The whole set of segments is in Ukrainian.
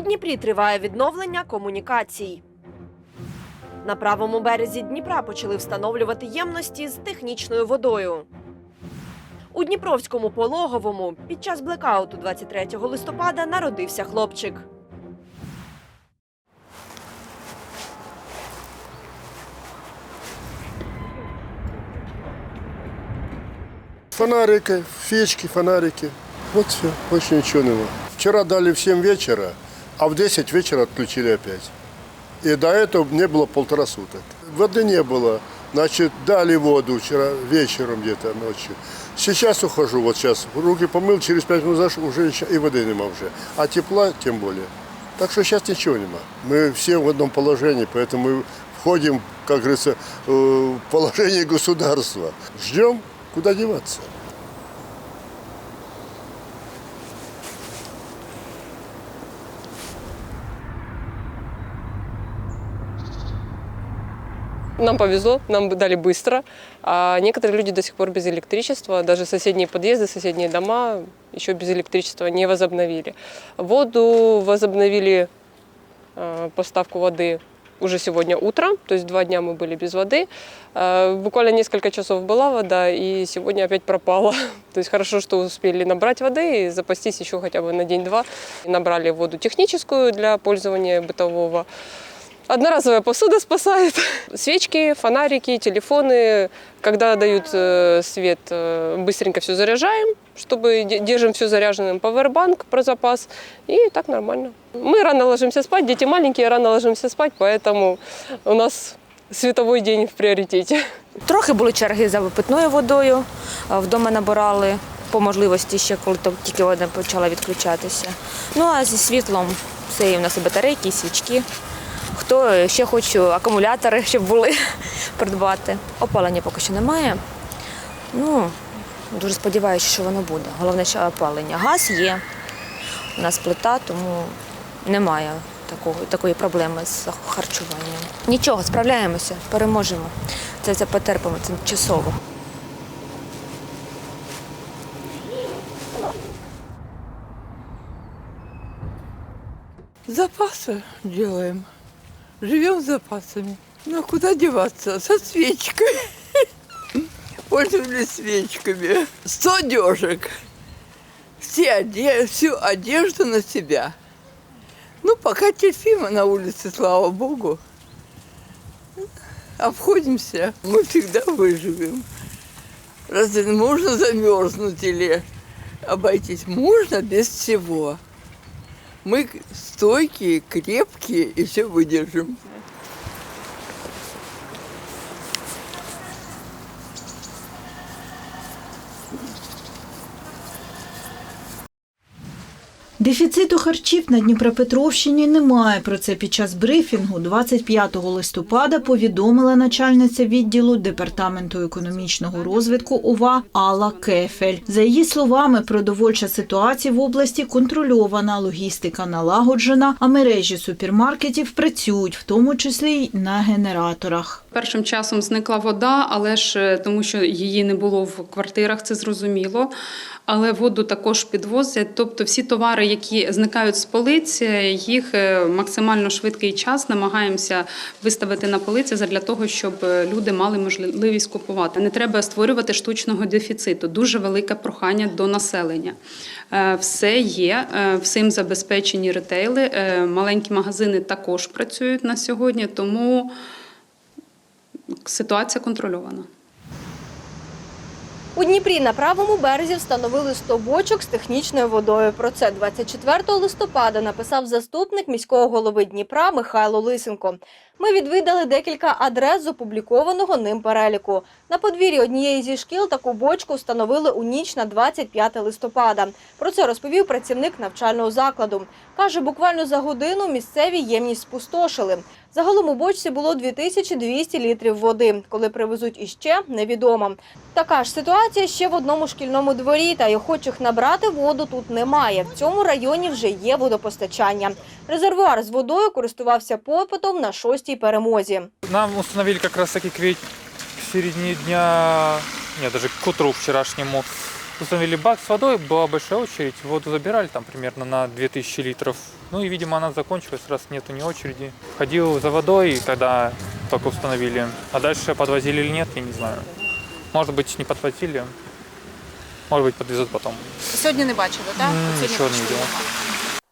У Дніпрі триває відновлення комунікацій. На правому березі Дніпра почали встановлювати ємності з технічною водою. У Дніпровському пологовому під час блекауту 23 листопада народився хлопчик. Фонарики, фечки, фонарики. Вот все, больше ничего нема. Вчера дали в 7 вечера, а в 10 вечера отключили опять. И до этого не было полтора суток. Воды не было. Значит, дали воду вчера вечером где-то ночью. Сейчас ухожу, вот сейчас. Руки помыл, через 5 минут зашел, уже и воды нема уже. А тепла тем более. Так что сейчас ничего нема. Мы все в одном положении, поэтому мы входим, как говорится, э, в положение государства. Ждем, куда деваться. Нам повезло, нам дали быстро, а некоторые люди до сих пор без электричества, даже соседние подъезды, соседние дома еще без электричества не возобновили. Воду возобновили, э, поставку воды уже сегодня утром, то есть два дня мы были без воды. Э, Буквально несколько часов была вода, и сегодня опять пропала. То есть хорошо, что успели набрать воды и запастись еще хотя бы на день-два. Набрали воду техническую для пользования бытового. Одноразовая посуда спасает. Свечки, фонарики, телефоны. Когда дают э, свет, э, быстренько все заряжаем, чтобы де- держим все заряженным. Повербанк про запас. И так нормально. Мы рано ложимся спать, дети маленькие, рано ложимся спать, поэтому у нас световой день в приоритете. Трохи були черги за питною водою. а Вдома набирали по можливості ще, коли то тільки вода почала відключатися. Ну а зі світлом все є в нас і батарейки, і свічки. Хто ще хоче акумулятори, щоб були придбати. Опалення поки що немає. Ну, дуже сподіваюся, що воно буде. Головне, що опалення. Газ є. У нас плита, тому немає такого, такої проблеми з харчуванням. Нічого, справляємося, переможемо. Це, це потерпимо, тимчасово. Запасы делаем. Живем запасами. Ну а куда деваться? Со свечкой. Пользовались свечками. Сто дежек. Все оде- всю одежду на себя. Ну, пока терпимо на улице, слава богу. Обходимся. Мы всегда выживем. Разве можно замерзнуть или обойтись? Можно без всего. Мы стойкие, крепкие и все выдержим. Дефіциту харчів на Дніпропетровщині немає. Про це під час брифінгу 25 листопада повідомила начальниця відділу департаменту економічного розвитку ОВА Алла Кефель. За її словами, продовольча ситуація в області контрольована, логістика налагоджена, а мережі супермаркетів працюють, в тому числі й на генераторах. Першим часом зникла вода, але ж е, тому, що її не було в квартирах, це зрозуміло. Але воду також підвозять. Тобто всі товари, які зникають з полиць, е, їх е, максимально швидкий час намагаємося виставити на полиці для того, щоб е, люди мали можливість купувати. Не треба створювати штучного дефіциту. Дуже велике прохання до населення. Все є, всім забезпечені ретейли. Маленькі магазини також працюють на сьогодні, тому. Ситуація контрольована. У Дніпрі на правому березі встановили 100 бочок з технічною водою. Про це 24 листопада написав заступник міського голови Дніпра Михайло Лисенко. Ми відвідали декілька адрес з опублікованого ним переліку. На подвір'ї однієї зі шкіл таку бочку встановили у ніч на 25 листопада. Про це розповів працівник навчального закладу. Каже, буквально за годину місцеві ємність спустошили. Загалом у бочці було 2200 літрів води. Коли привезуть іще, невідомо. Така ж ситуація ще в одному шкільному дворі, та й охочих набрати воду тут немає. В цьому районі вже є водопостачання. Резервуар з водою користувався попитом на шостій перемозі. Нам установили как раз таки к, ве- к дня, нет, даже к утру вчерашнему, установили бак с водой, была большая очередь, воду забирали там примерно на 2000 литров Ну и, видимо, она закончилась, раз нету ни очереди. Ходил за водой, когда только установили. А дальше подвозили или нет, я не знаю. Может быть, не подвозили. Может быть, подвезут потом. Сьогодні не бачили, так? М, Сьогодні нічого не видела.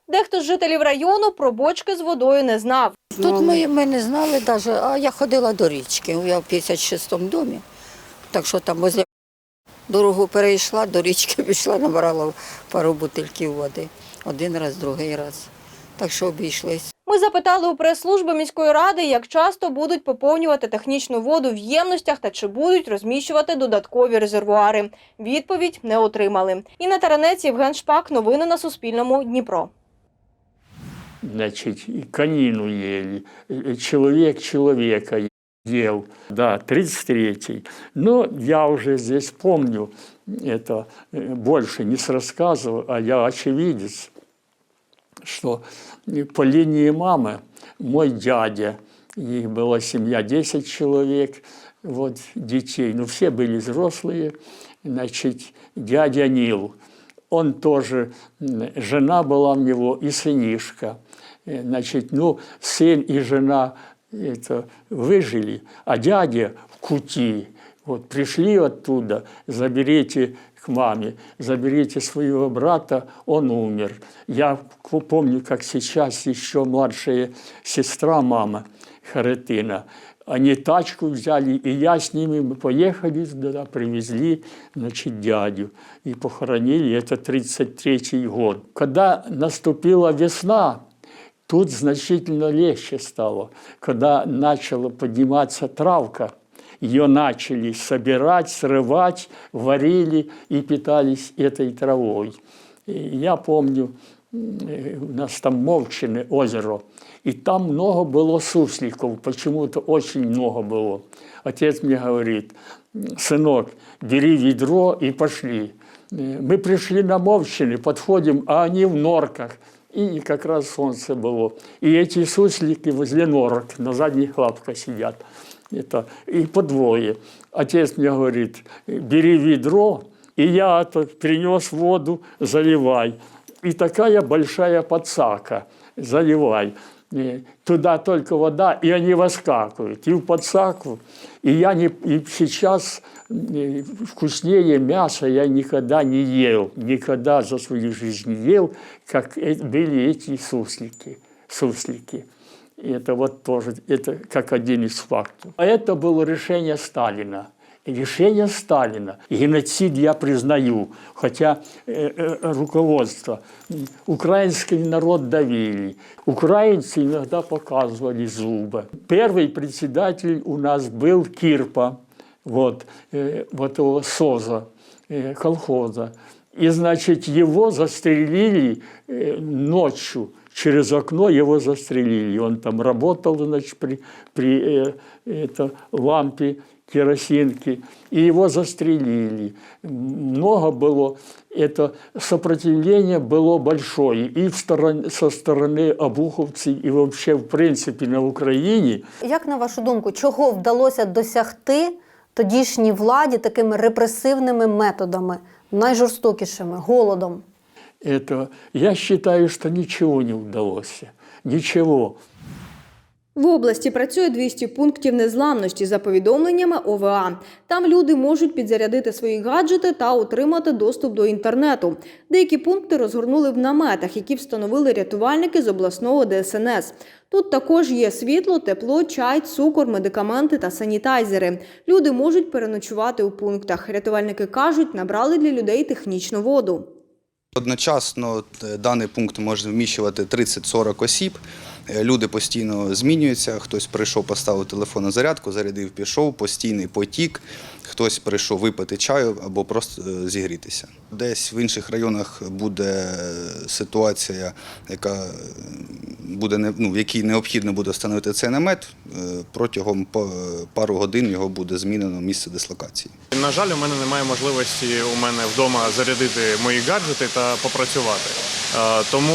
Дехто з жителів району про бочки з водою не знав. Тут ми, ми не знали навіть, а я ходила до річки. Я в 56-му домі. Так що там возле дорогу перейшла, до річки пішла, набрала пару бутильків води. Один раз, другий раз Так що обійшлись. Ми запитали у прес-служби міської ради, як часто будуть поповнювати технічну воду в ємностях та чи будуть розміщувати додаткові резервуари. Відповідь не отримали. Інна Таранець, Євген Шпак. Новини на Суспільному. Дніпро. значит, и конину ели, э, человек человека ел, да, 33-й. Но я уже здесь помню, это э, больше не с рассказов, а я очевидец, Что э, по линии мамы мой дядя, их была семья 10 человек, вот детей, ну все были взрослые, значит, дядя Нил, он тоже, жена была у него и сынишка. Э, Значит, ну, сын и жена это, выжили, а дядя в кути. Вот пришли оттуда, заберите маме, заберите своего брата, он умер. Я помню, как сейчас еще младшая сестра, мама Харитина, они тачку взяли, и я с ними, мы поехали туда, привезли, значит, дядю и похоронили. Это 33 год. Когда наступила весна, тут значительно легче стало. Когда начала подниматься травка, ее начали собирать, срывать, варили и питались этой травой. Я помню, э, у нас там Молчине озеро, и там много было сусликов, почему-то очень много было. Отец мне говорит, сынок, бери ведро и пошли. Мы пришли на Мовчины, подходим, а они в норках. И как раз солнце было. И эти суслики возле норок на задних лапках сидят. Это, и по двое. Отец мне говорит, бери ведро, и я это принес воду, заливай. И такая большая подсака, заливай. Э, Туда только вода, и они выскакивают. И в подсаку. И я не, и сейчас вкуснее мяса я никогда не ел. Никогда за свою жизнь не ел, как э- были эти суслики. суслики. И это вот тоже, это как один из фактов. А это было решение Сталина. Решение Сталина. Геноцид я признаю, хотя э, э, руководство. Украинский народ давили. Украинцы иногда показывали зубы. Первый председатель у нас был Кирпа, вот, э, вот этого СОЗа, э, колхоза. И, значит, его застрелили э, ночью. Через окно его застрелили. Он там работал, значит, при, при э, это, лампе керосинки. И его застрелили. Много было. Это сопротивление было большое. И в сторон- со стороны обуховцев, и вообще, в принципе, на Украине. Як на вашу думку, чого вдалося досягти тодішній владі такими репресивними методами, найжорстокішими голодом? Это, я считаю, что ничего не удалось. Ничего. В області працює 200 пунктів незламності за повідомленнями ОВА. Там люди можуть підзарядити свої гаджети та отримати доступ до інтернету. Деякі пункти розгорнули в наметах, які встановили рятувальники з обласного ДСНС. Тут також є світло, тепло, чай, цукор, медикаменти та санітайзери. Люди можуть переночувати у пунктах. Рятувальники кажуть, набрали для людей технічну воду. Одночасно е, даний пункт може вміщувати 30-40 осіб. Е, Люди постійно змінюються. Хтось прийшов, поставив телефон на зарядку, зарядив, пішов, постійний потік. Хтось прийшов випити чаю або просто е, зігрітися. Десь в інших районах буде ситуація, яка буде ну, в якій необхідно буде встановити цей намет. Е, Протягом пару годин його буде змінено місце дислокації. На жаль, у мене немає можливості у мене вдома зарядити мої гаджети та попрацювати. Е, Тому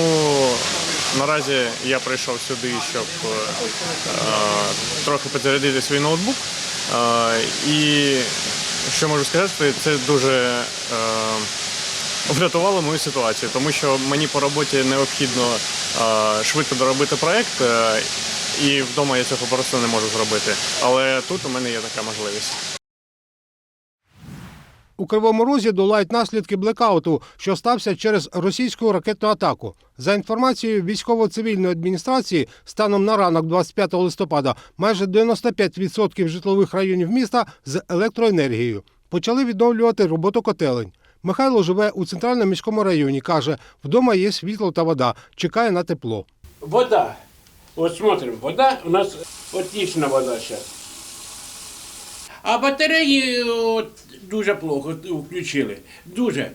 наразі я прийшов сюди, щоб е, трохи підзарядити свій ноутбук. І що можу сказати, це дуже врятували мою ситуацію, тому що мені по роботі необхідно швидко доробити проект, е, і вдома я цього просто не можу зробити. Але тут у мене є така можливість. У Кривому Розі долають наслідки блекауту, що стався через російську ракетну атаку. За інформацією військово-цивільної адміністрації, станом на ранок 25 листопада майже 95% житлових районів міста з електроенергією. Почали відновлювати роботу котелень. Михайло живе у центральному міському районі. каже, вдома є світло та вода, чекає на тепло. Вода. От смотрим, вода у нас отлична вода зараз. А батареї от, дуже плохо включили. Дуже.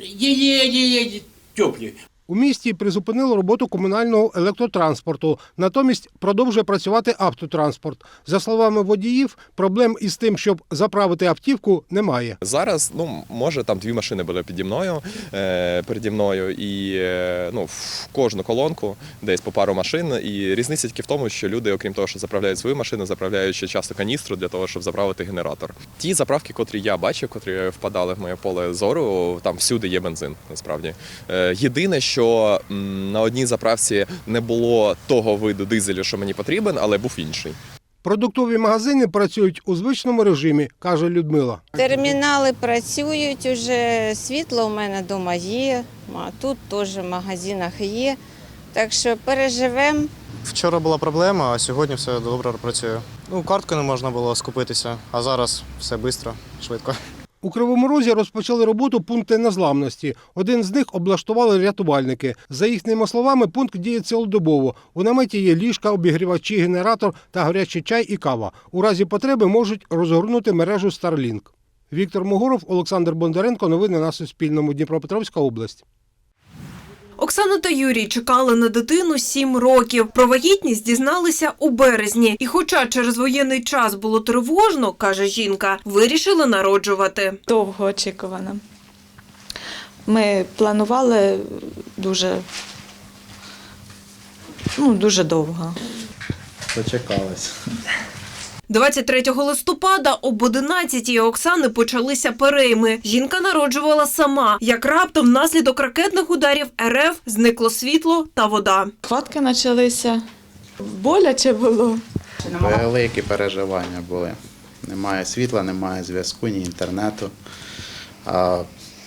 Є-є-є теплі. У місті призупинили роботу комунального електротранспорту. Натомість продовжує працювати автотранспорт. За словами водіїв, проблем із тим, щоб заправити автівку, немає. Зараз, ну, може, там дві машини були піді мною, е, переді мною, і е, ну, в кожну колонку десь по пару машин. І різниця тільки в тому, що люди, окрім того, що заправляють свою машину, заправляють ще часто каністру для того, щоб заправити генератор. Ті заправки, котрі я бачив, котрі впадали в моє поле зору, там всюди є бензин, насправді. Е, єдине, що м, на одній заправці не було того виду дизелю, що мені потрібен, але був інший. Продуктові магазини працюють у звичному режимі, каже Людмила. Термінали працюють уже, світло у мене вдома є, а тут теж в магазинах є. Так що переживемо. Вчора була проблема, а сьогодні все добре працює. Ну, карткою не можна було скупитися, а зараз все швидко, швидко. У Кривому Розі розпочали роботу пункти незламності. Один з них облаштували рятувальники. За їхніми словами, пункт діє цілодобово. У наметі є ліжка, обігрівачі, генератор та гарячий чай і кава. У разі потреби можуть розгорнути мережу Starlink. Віктор Могоров, Олександр Бондаренко. Новини на Суспільному. Дніпропетровська область. Оксана та Юрій чекали на дитину сім років. Про вагітність дізналися у березні. І хоча через воєнний час було тривожно, каже жінка, вирішили народжувати. Довго очікувана. Ми планували дуже, ну, дуже довго. Дочекалась. 23 листопада об 11-й Оксани почалися перейми. Жінка народжувала сама. Як раптом внаслідок ракетних ударів РФ зникло світло та вода. Хватки почалися. Боляче було. Великі переживання були. Немає світла, немає зв'язку, ні інтернету. А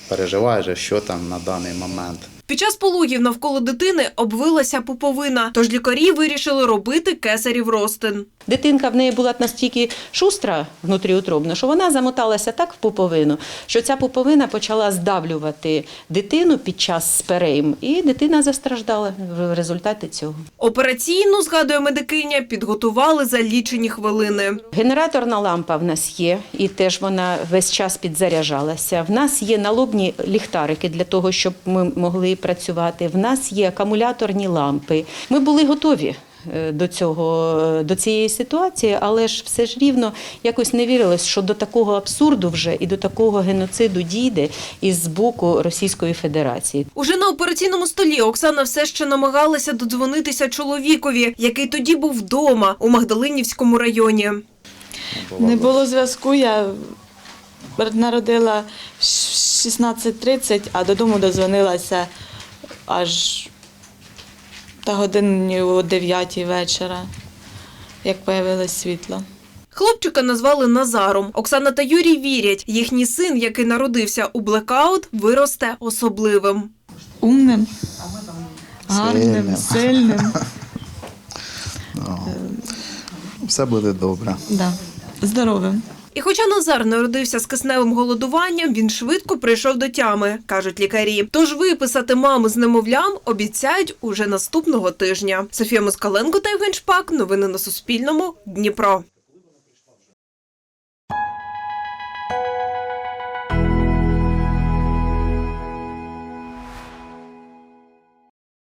переживаєш, що там на даний момент. Під час пологів навколо дитини обвилася пуповина, тож лікарі вирішили робити кесарів ростин. Дитинка в неї була настільки шустра внутріутробна, що вона замоталася так в пуповину, що ця пуповина почала здавлювати дитину під час сперейм, і дитина застраждала в результаті цього. Операційну, згадує медикиня, підготували за лічені хвилини. Генераторна лампа в нас є, і теж вона весь час підзаряджалася. В нас є налобні ліхтарики для того, щоб ми могли працювати. В нас є акумуляторні лампи. Ми були готові. Е, До цього до цієї ситуації, але ж все ж рівно якось не вірилось, що до такого абсурду вже і до такого геноциду дійде із боку Російської Федерації. Уже на операційному столі Оксана все ще намагалася додзвонитися чоловікові, який тоді був вдома у Магдалинівському районі. Не було зв'язку. Я народила в 16.30, а додому дозвонилася аж та годині о 9 вечора, як з'явилось світло. Хлопчика назвали Назаром. Оксана та Юрій вірять, їхній син, який народився у блекаут, виросте особливим. Умним, гарним, сильним. Все буде добре. Да. Здоровим. І хоча Назар народився з кисневим голодуванням, він швидко прийшов до тями, кажуть лікарі. Тож виписати маму з немовлям обіцяють уже наступного тижня. Софія Москаленко та Євген Шпак. Новини на Суспільному. Дніпро.